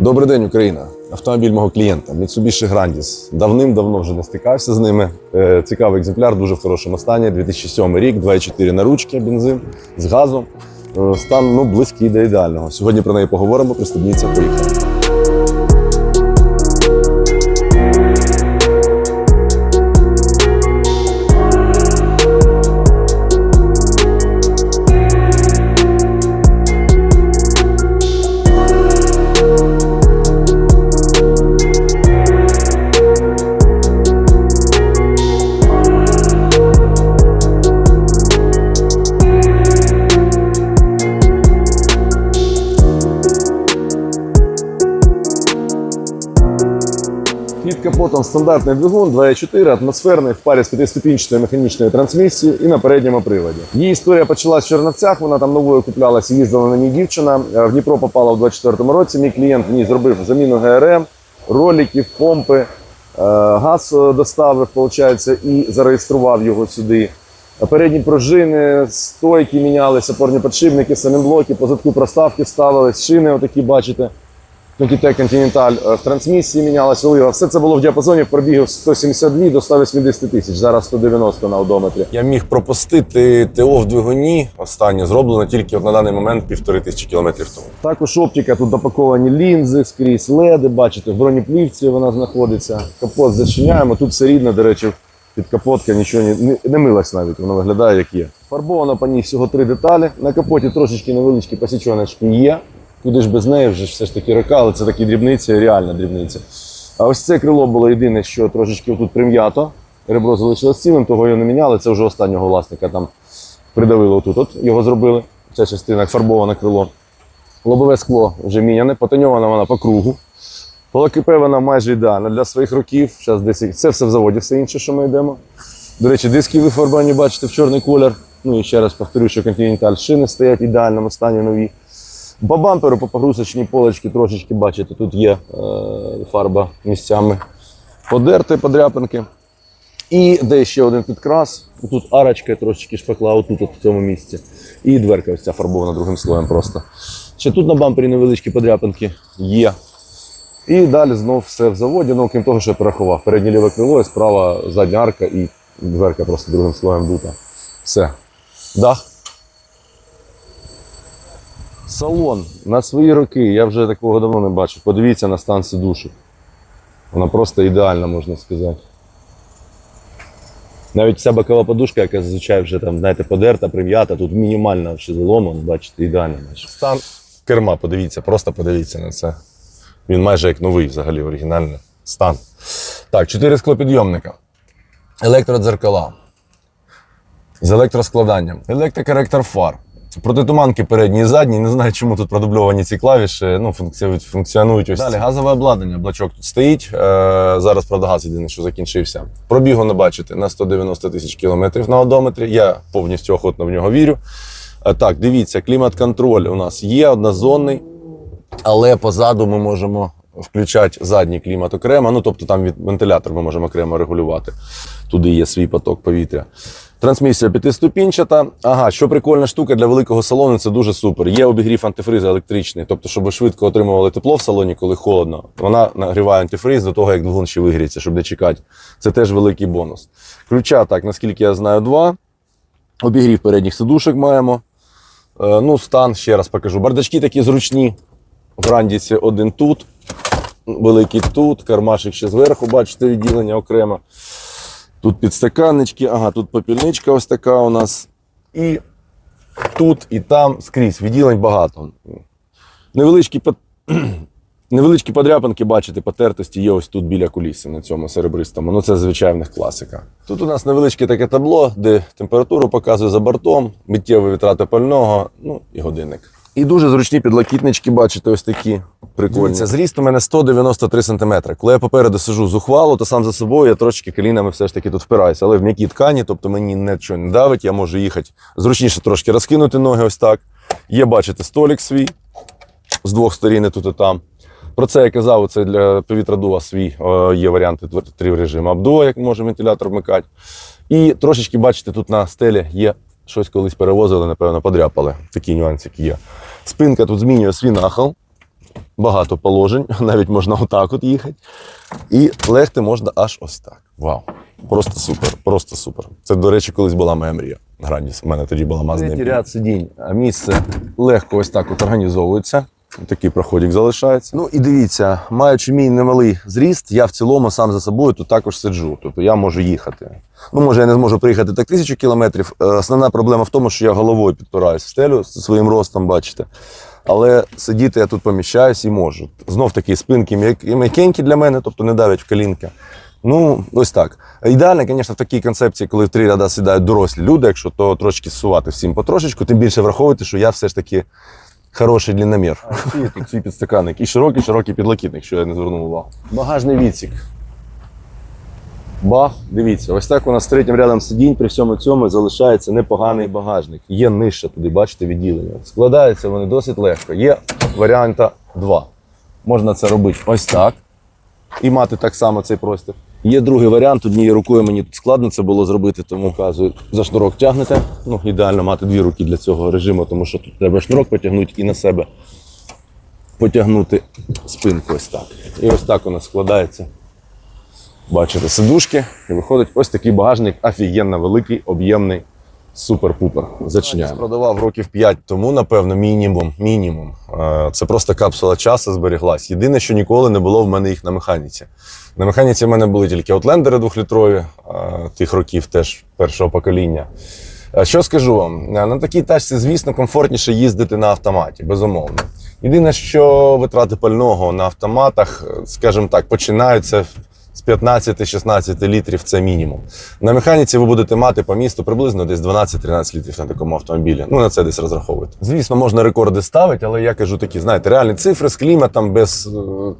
Добрий день, Україна. Автомобіль мого клієнта Mitsubishi Grandis. Давним-давно вже не стикався з ними. Е, Цікавий екземпляр, дуже в хорошому стані. 2007 рік, 2,4 на ручки, бензин з газом. Е, Стан ну, близький до ідеального. Сьогодні про неї поговоримо. Пристебніться, поїхали. Капотом стандартний двигун 2.4 атмосферний в парі з п'ятиступінчатою механічною трансмісією і на передньому приводі. Її історія почалась в Черновцях. Вона там новою куплялася, їздила на ній дівчина. Е, В Дніпро попала в 24-му році. Мій клієнт в ній зробив заміну ГРМ, роликів, помпи, е, газ е, доставив, виходить, і зареєстрував його сюди. Передні пружини, стойки мінялися, опорні підшипники, самінблоки, позадку проставки ставились, шини, отакі бачите. Nokitec Continental в трансмісії мінялася олива. Все це було в діапазоні пробігів 172 до 180 тисяч, зараз 190 на одометрі. Я міг пропустити ТО в двигуні. Останнє зроблено тільки от на даний момент півтори тисячі кілометрів тому. Також оптика, тут допаковані лінзи скрізь, леди, бачите, в бронеплівці вона знаходиться. Капот зачиняємо. Тут все рідне, до речі, під капотка нічого не, не, не милась навіть, воно виглядає як є. Фарбовано по ній всього три деталі. На капоті трошечки невеличкі посічоночки є. Куди ж без неї вже все ж таки рока, але це такі дрібниці, реальна дрібниця. А ось це крило було єдине, що трошечки тут прим'ято. Ребро залишилось цілим, того його не міняли. Це вже останнього власника там придавило отут. От його зробили. Ця частина фарбоване крило. Лобове скло вже міняне, потоньована вона по кругу. По ЛКП вона майже ідеальна для своїх років. Зараз десь це все в заводі, все інше, що ми йдемо. До речі, диски вифарбовані, бачите, в чорний колір. Ну і ще раз повторю, що Continental шини стоять в ідеальному стані нові. По бамперу, по погрузочній полочці трошечки, бачите, тут є е, фарба місцями подерти, подряпинки. І де ще один підкрас. Тут арочка трошечки шпакла, отут от в цьому місці. І дверка ось ця фарбована другим слоєм просто. Ще тут на бампері невеличкі подряпинки є. І далі знов все в заводі, ну окрім того, що я порахував. Переднє ліве крило, і справа задня арка і дверка просто другим слоєм дута. Все. Дах. Салон на свої роки, я вже такого давно не бачив. Подивіться на стан сидушок. Вона просто ідеальна, можна сказати. Навіть вся бокова подушка, яка зазвичай вже там, знаєте, подерта, прим'ята, тут мінімальна заломана, бачите, ідеально. майже. Стан керма, подивіться, просто подивіться на це. Він майже як новий, взагалі, оригінальний стан. Так, чотири склопідйомника. Електродзеркала. З електроскладанням. Електрокоректор фар. Протитуманки передні і задні. Не знаю, чому тут продубльовані ці клавіші. Ну, функціонують, функціонують ось. Далі газове обладнання. Блачок тут стоїть. Е, зараз, правда, газ єдине, що закінчився. Пробігу не бачите на 190 тисяч кілометрів на одометрі. Я повністю охотно в нього вірю. Е, так, дивіться, клімат-контроль у нас є однозонний, але позаду ми можемо включати задній клімат окремо. Ну, тобто там від вентилятор ми можемо окремо регулювати. Туди є свій поток повітря. Трансмісія п'ятиступінчата. Ага, що прикольна штука для великого салону, це дуже супер. Є обігрів антифризу електричний, тобто, щоб ви швидко отримували тепло в салоні, коли холодно. Вона нагріває антифриз до того, як двигун ще вигріється, щоб не чекати. Це теж великий бонус. Ключа, так, наскільки я знаю, два. Обігрів передніх сидушок маємо. Е, ну, стан, ще раз покажу. Бардачки такі зручні. В Грандісі один тут, великий тут, кармашик ще зверху, бачите, відділення окремо. Тут підстаканнички, ага, тут попільничка ось така у нас. І тут, і там скрізь. Відділень багато. Невеличкі, невеличкі подряпинки, бачите, потертості є ось тут біля куліси на цьому серебристому. Ну це звичайних класика. Тут у нас невеличке таке табло, де температуру показує за бортом, миттєві витрати пального, ну і годинник. І дуже зручні підлокітнички, бачите, ось такі прикольні. Це зріст у мене 193 см. Коли я попереду сижу зухвало, то сам за собою я трошки колінами все ж таки тут впираюся. Але в м'якій ткані, тобто мені нічого не давить, я можу їхати зручніше трошки розкинути ноги ось так. Є, бачите, столик свій з двох сторін тут і там. Про це я казав, це для повітродува свій е, є варіанти три режиму обдува, як може вентилятор вмикати. І трошечки, бачите, тут на стелі є щось колись перевозили, напевно, подряпали. Такі нюансики є. Спинка тут змінює свій нахил. багато положень, навіть можна отак от їхати. І легти можна аж ось так. Вау. Просто супер, просто супер. Це, до речі, колись була моя мрія. Граніс. У мене тоді була мазня. Ряд сидінь, а місце легко ось так от організовується. Такий проходик залишається. Ну і дивіться, маючи мій немалий зріст, я в цілому сам за собою тут також сиджу. Тобто я можу їхати. Ну, може, я не зможу приїхати так тисячу кілометрів. Е, Основна проблема в тому, що я головою підпираюсь в стелю зі своїм ростом, бачите. Але сидіти я тут поміщаюсь і можу. Знов таки спинки м'якенькі для мене, тобто не давлять в колінки. Ну, ось так. Ідеально, звісно, в такій концепції, коли в три ряда сідають дорослі люди, якщо то трошки зсувати всім потрошечку, тим більше враховувати, що я все ж таки хороший длинномір. Ці підстаканник і широкий, широкий підлокітник, що я не звернув увагу. Багажний відсік. Бах, дивіться, ось так у нас третім рядом сидінь при всьому цьому залишається непоганий багажник. Є нижче туди, бачите, відділення. Складаються вони досить легко. Є варіанта 2. Можна це робити ось так і мати так само цей простір. Є другий варіант, однією рукою мені тут складно це було зробити, тому вказую, за шнурок тягнете. Ну, ідеально мати дві руки для цього режиму, тому що тут треба шнурок потягнути і на себе потягнути спинку ось так. І ось так у нас складається. Бачите, сидушки, і виходить ось такий багажник, офігенно великий, об'ємний, супер-пупер. Зачиняємо. Продавав років 5 тому, напевно, мінімум. мінімум. Е, Це просто капсула часу зберіглась. Єдине, що ніколи не було в мене їх на механіці. На механіці в мене були тільки аутлендери двохлітрові, е, тих років теж першого покоління. Е, Що скажу вам? На такій тачці, звісно, комфортніше їздити на автоматі, безумовно. Єдине, що витрати пального на автоматах, скажімо так, починаються з 15-16 літрів це мінімум. На механіці ви будете мати по місту приблизно десь 12-13 літрів на такому автомобілі. Ну, на це десь розраховуйте. Звісно, можна рекорди ставити, але я кажу такі, знаєте, реальні цифри з кліматом, без е,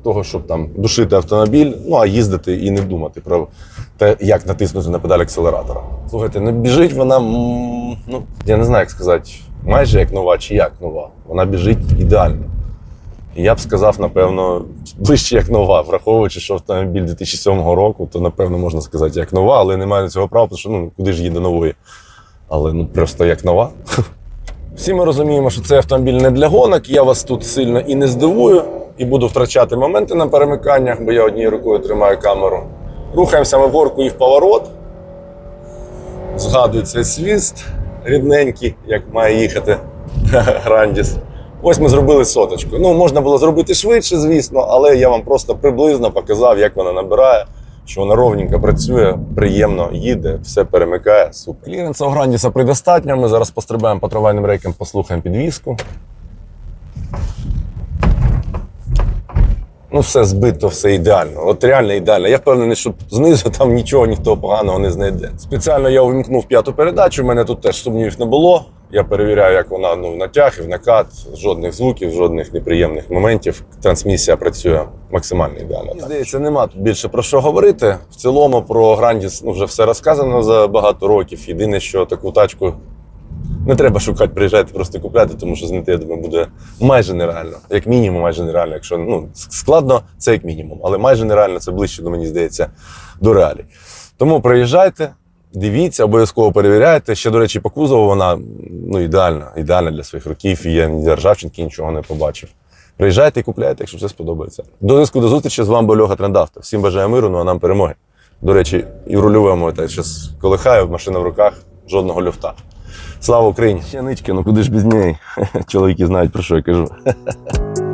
того, щоб там душити автомобіль, ну а їздити і не думати про те, як натиснути на педаль акселератора. Слухайте, не біжить вона, ну я не знаю, як сказати, майже як нова чи як нова. Вона біжить ідеально. Я б сказав, напевно, ближче як нова, враховуючи, що автомобіль 2007 року, то напевно можна сказати як нова, але немає на цього права, тому що ну куди ж їде нової. Але ну просто як нова. Всі ми розуміємо, що цей автомобіль не для гонок. Я вас тут сильно і не здивую, і буду втрачати моменти на перемиканнях, бо я однією рукою тримаю камеру. Рухаємося ми в горку і в поворот. Згадую цей свіст рідненький, як має їхати Грандіс. Ось ми зробили соточку. Ну, можна було зробити швидше, звісно, але я вам просто приблизно показав, як вона набирає, що вона ровненько працює, приємно їде, все перемикає. Супер. Кліренса у Грандіса предостатньо. Ми зараз пострибаємо по трамвайним рейкам, послухаємо підвіску. Ну, все збито, все ідеально. От реально ідеально. Я впевнений, що знизу там нічого ніхто поганого не знайде. Спеціально я увімкнув п'яту передачу. У мене тут теж сумнівів не було. Я перевіряю, як вона ну, в натяг і в накат, жодних звуків, жодних неприємних моментів. Трансмісія працює максимально ідеально. Мені здається, нема тут більше про що говорити. В цілому про Грандіс ну, вже все розказано за багато років. Єдине, що таку тачку не треба шукати, приїжджати, просто купляти, тому що знайти, я думаю, буде майже нереально. Як мінімум, майже нереально. Якщо ну, складно, це як мінімум. Але майже нереально це ближче, до мені здається, до реалій. Тому приїжджайте, дивіться, обов'язково перевіряйте. Ще, до речі, по кузову вона ну, ідеальна, ідеальна для своїх років. Ні ржавчинки нічого не побачив. Приїжджайте і купляйте, якщо все сподобається. До зв'язку до зустрічі з вами був Льоха Трендавто. Всім бажаю миру, ну а нам перемоги. До речі, і в рульовому так зараз колихаю, машина в руках, жодного люфта. Слава Україні! Ще нички, ну куди ж без неї? Чоловіки знають, про що я кажу.